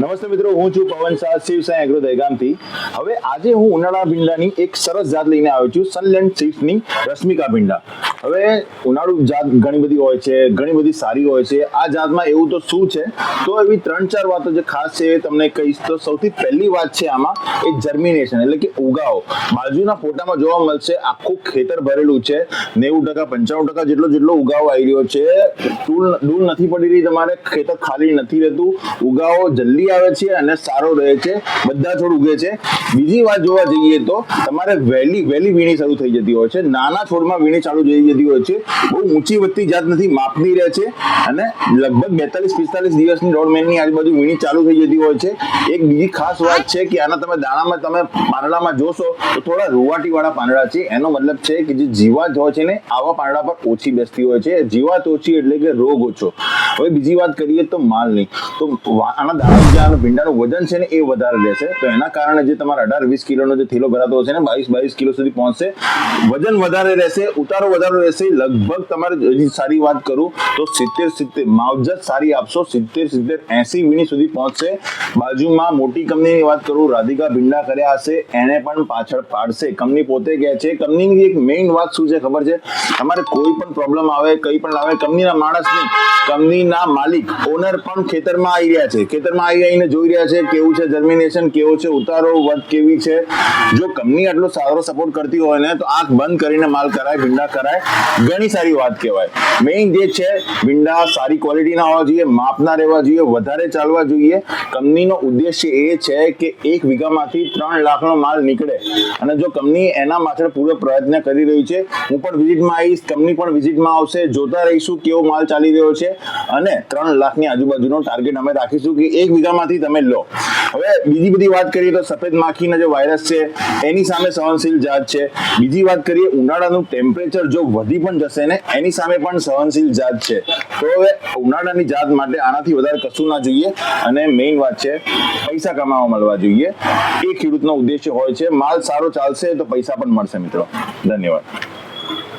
નમસ્તે મિત્રો, હું છું પવન શાહ, શિવ સાંઈ એગ્રો દહેગામથી. હવે આજે હું ઉનાળા ભીંડાની એક સરસ જાત લઈને આવ્યો છું સનલેન્ડ સીડ્સની રશ્મિકા ભીંડા. હવે ઉનાળુ જાત ઘણી બધી હોય છે, ઘણી બધી સારી હોય છે. આ જાતમાં એવું તો શું છે? તો એવી ત્રણ ચાર વાતો જે ખાસ છે તમને કહીશ. તો સૌથી પહેલી વાત છે આમાં એ જર્મિનેશન એટલે કે ઉગાવો. બાજુના ફોટામાં જોવા મળશે, આખું ખેતર ભરેલું છે. નેવું ટકા, પંચાણું ટકા જેટલો જેટલો ઉગાવો આવી રહ્યો છે. ધૂળ ધૂળ નથી પડી રહી તમારે, ખેતર ખાલી નથી રહેતું. ઉગાવો જલ્દી આવે છે અને સારો રહે છે. બધા છોડ ઉગે છે. બીજી વાત જોવા જઈએ તો તમારે વહેલી વહેલી વીણી શરૂ થઈ જતી હોય છે. નાના છોડમાં વીણી ચાલુ થઈ જતી હોય છે બહુ ઊંચી વધતી જાત નથી માપની રહે છે અને લગભગ બેતાલીસ પિસ્તાલીસ દિવસની દોઢ મહિનાની આજુબાજુ વીણી ચાલુ થઈ જતી હોય છે એક બીજી ખાસ વાત છે કે આના તમે દાણામાં તમે પાંદડામાં જોશો તો થોડા રૂવાટી વાળા પાંદડા છે એનો મતલબ છે કે જે જીવાત હોય છે ને આવા પાંદડા પર ઓછી બેસતી હોય છે જીવાત ઓછી એટલે કે રોગ ઓછો હવે બીજી વાત કરીએ તો માલની. તો આના દાણા જ્યાં ભીંડાનું વજન છે ને એ વધારે રહેશે. તો એના કારણે જે તમારા અઢાર વીસ કિલોનો જે થેલો ભરાતો હશે ને, બાવીસ બાવીસ કિલો સુધી પહોંચશે. વજન વધારે રહેશે, ઉતારો વધારે રહેશે. લગભગ તમારે હજી સારી વાત કરું તો સિત્તેર સિત્તેર, માવજત સારી આપશો. સિત્તેર સિત્તેર, એસી વીણી સુધી પહોંચશે. બાજુમાં મોટી કંપનીની વાત કરું, રાધિકા ભીંડા કર્યા હશે. એને પણ પાછળ પાડશે. કંપની પોતે કહે છે, કંપનીની એક મેઇન વાત શું છે ખબર છે? તમારે કોઈ પણ પ્રોબ્લેમ આવે, કઈ પણ આવે કંપનીના માણસ નહીં. કંપનીના માલિક ઓનર પણ ખેતરમાં આવી રહ્યા છે. ખેતરમાં આવી આવીને જોઈ રહ્યા છે કેવું છે જર્મિનેશન કેવો છે ઉતારો વધ કેવી છે. જો કંપની આટલો સારો સપોર્ટ કરતી હોય ને, તો આંખ બંધ કરીને માલ કરાય, ભીંડા કરાય, ઘણી સારી વાત કહેવાય. મેઇન જે છે, ભીંડા સારી ક્વોલિટીના હોવા જોઈએ માપના રહેવા જોઈએ, વધારે ચાલવા જોઈએ. કંપનીનો ઉદ્દેશ્ય એ છે કે એક વીઘામાંથી ત્રણ લાખનો માલ નીકળે. અને જો કંપની એના માત્ર પૂરો પ્રયત્ન કરી રહી છે, હું પણ વિઝિટમાં આવીશ કંપની પણ વિઝિટમાં આવશે, જોતા રહીશું કેવો માલ ચાલી રહ્યો છે. અને ત્રણ લાખની આજુબાજુનો ટાર્ગેટ અમે રાખીશું કે એક વીઘામાંથી તમે લો. હવે બીજી બધી વાત કરીએ તો સફેદ માખીના જે વાયરસ છે, એની સામે સહનશીલ જાત છે. બીજી વાત કરીએ, ઉનાળાનું ટેમ્પરેચર જો વધી પણ જશે ને, એની સામે પણ સહનશીલ જાત છે. તો હવે ઉનાળાની જાત માટે આનાથી વધારે કશું ના જોઈએ. અને મેઇન વાત છે, પૈસા કમાવા મળવા જોઈએ. એ ખેડૂતનો ઉદ્દેશ્ય હોય છે. માલ સારો ચાલશે તો પૈસા પણ મળશે મિત્રો. ધન્યવાદ.